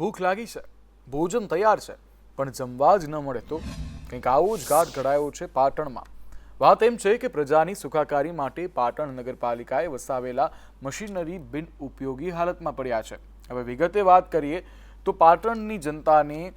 ભૂખ લાગી છે. ભોજન તૈયાર છે. પણ જમવા જ ન મળે તો કંઈક આવો જ ઘાટ ઘડાયો છે પાટણમાં. વાત એમ છે કે પ્રજાની સુખાકારી માટે પાટણ નગરપાલિકાએ વસાવેલા મશીનરી બિન ઉપયોગી હાલતમાં પડ્યા છે. હવે વિગતે વાત કરીએ તો પાટણની જનતાને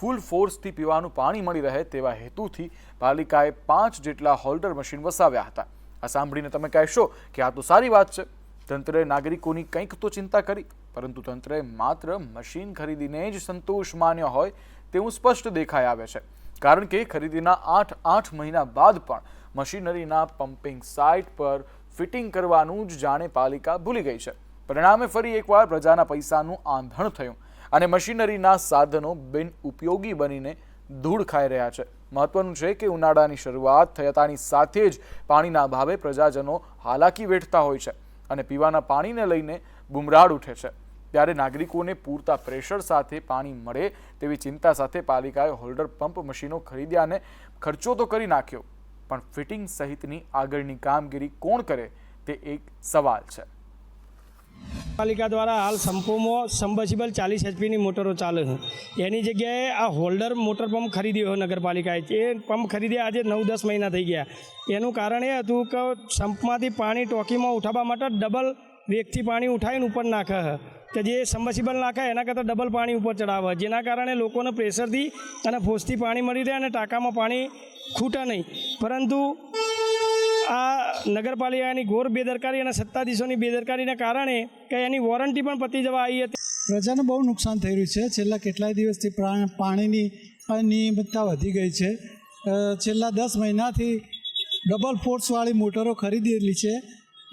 ફૂલ ફોર્સથી પીવાનું પાણી મળી રહે તેવા હેતુથી પાલિકાએ પાંચ જેટલા હોલ્ડર મશીન વસાવ્યા હતા. આ સાંભળીને તમે કહેશો કે આ તો સારી વાત છે. તંત્રએ નાગરિકોની કંઈક તો ચિંતા કરી, પરંતુ તંત્રએ માત્ર મશીન ખરીદીને જ સંતોષ માન્યો હોય તેવું સ્પષ્ટ દેખાઈ આવે છે. કારણ કે ખરીદીના આઠ આઠ મહિના બાદ પણ મશીનરીના પમ્પિંગ સાઇટ પર ફિટિંગ કરવાનું જ જાણે પાલિકા ભૂલી ગઈ છે. પરિણામે ફરી એકવાર પ્રજાના પૈસાનું આંધણ થયું અને મશીનરીના સાધનો બિન ઉપયોગી બનીને ધૂળ ખાઈ રહ્યા છે. મહત્વનું છે કે ઉનાળાની શરૂઆત થતાની સાથે જ પાણીના અભાવે પ્રજાજનો હાલાકી વેઠતા હોય છે. અને પીવાના પાણીને લઈને બુમરાડ ઉઠે છે. ત્યારે નાગરિકોને પૂરતા પ્રેશર સાથે પાણી મળે તેવી ચિંતા સાથે પાલિકાએ હોલ્ડર પંપ મશીનો ખરીદ્યા અને ખર્ચો તો કરી નાખ્યો, પણ ફિટિંગ સહિતની આગળની કામગીરી કોણ કરે તે એક સવાલ છે. પાલિકા દ્વારા હાલ સંપોમાં સબમર્સિબલ ચાલીસ એચપીની મોટરો ચાલે છે. એની જગ્યાએ આ હોલ્ડર મોટર પંપ ખરીદ્યો નગરપાલિકાએ. એ પંપ ખરીદ્યા આજે નવ દસ મહિના થઈ ગયા. એનું કારણ એ હતું કે સંપમાંથી પાણી ટોકીમાં ઉઠાવવા માટે ડબલ વેગથી પાણી ઉઠાવીને ઉપર નાખે છે. કે જે સબમર્સિબલ નાખે એના કરતાં ડબલ પાણી ઉપર ચડાવે જેના કારણે લોકોને પ્રેશરથી અને ફોસથી પાણી મળી રહે અને ટાંકામાં પાણી ખૂટે નહીં. પરંતુ આ નગરપાલિકાની ઘોર બેદરકારી અને સત્તાધીશોની બેદરકારીના કારણે કે એની વોરંટી પણ પતી જવા આવી હતી. પ્રજાને બહુ નુકસાન થઈ રહ્યું છે. છેલ્લા કેટલાય દિવસથી પાણીની અનિયમિતતા વધી ગઈ છે. છેલ્લા દસ મહિનાથી ડબલ ફોર્સવાળી મોટરો ખરીદેલી છે.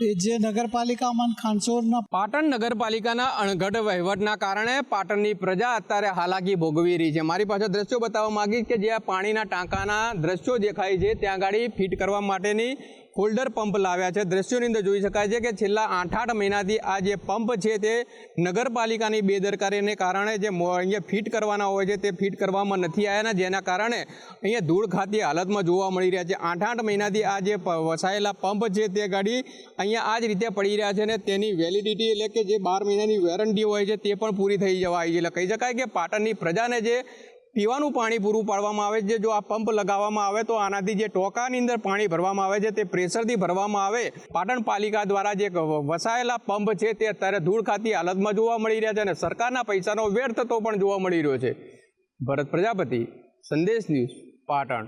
એ જે નગરપાલિકામાં ખાનસોરના પાટણ નગરપાલિકાના અણઘડ વહીવટના કારણે પાટણની પ્રજા અત્યારે હાલાકી ભોગવી રહી છે. મારી પાસે દ્રશ્યો બતાવવા માંગીશ કે જે આ પાણીના ટાંકાના દ્રશ્યો દેખાય છે ત્યાં ગાડી ફિટ કરવા માટેની હોલ્ડર પંપ લાવ્યા છે. દ્રશ્યોની અંદર જોઈ શકાય છે કે છેલ્લા આઠ આઠ મહિનાથી આ જે પંપ છે તે નગરપાલિકાની બેદરકારીને કારણે જે અહીંયા ફિટ કરવાના હોય છે તે ફિટ કરવામાં નથી આવ્યાના જેના કારણે અહીંયા ધૂળ ખાતી હાલતમાં જોવા મળી રહ્યા છે. આઠ આઠ મહિનાથી આ જે વસાયેલા પંપ છે તે ગાડી અહીંયા આ જ રીતે પડી રહ્યા છે ને તેની વેલિડિટી એટલે કે જે બાર મહિનાની વેરંટી હોય છે તે પણ પૂરી થઈ જવા આવી એટલે કહી શકાય કે પાટણની પ્રજાને જે પીવાનું પાણી પૂરું પાડવામાં આવે છે, જો આ પંપ લગાવવામાં આવે તો આનાથી જે ટોકાની અંદર પાણી ભરવામાં આવે છે, તે પ્રેશરથી ભરવામાં આવે. પાટણ પાલિકા દ્વારા જે વસાયેલા પંપ છે, તે અત્યારે ધૂળ ખાતી હાલતમાં જોવા મળી રહ્યા છે અને સરકારના પૈસાનો વ્યર્થ થતો પણ જોવા મળી રહ્યો છે. ભરત પ્રજાપતિ, સંદેશ ન્યૂઝ, પાટણ.